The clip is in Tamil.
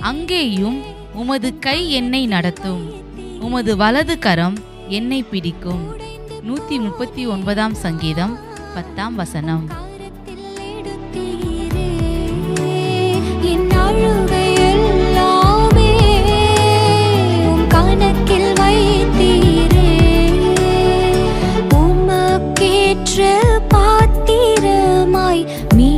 அங்கேயும் உமது கை என்னை நடத்தும். உமது வலது கரம் என்னை பிடிக்கும். நூற்றி முப்பத்தி ஒன்பதாம் சங்கீதம் பத்தாம் வசனம். me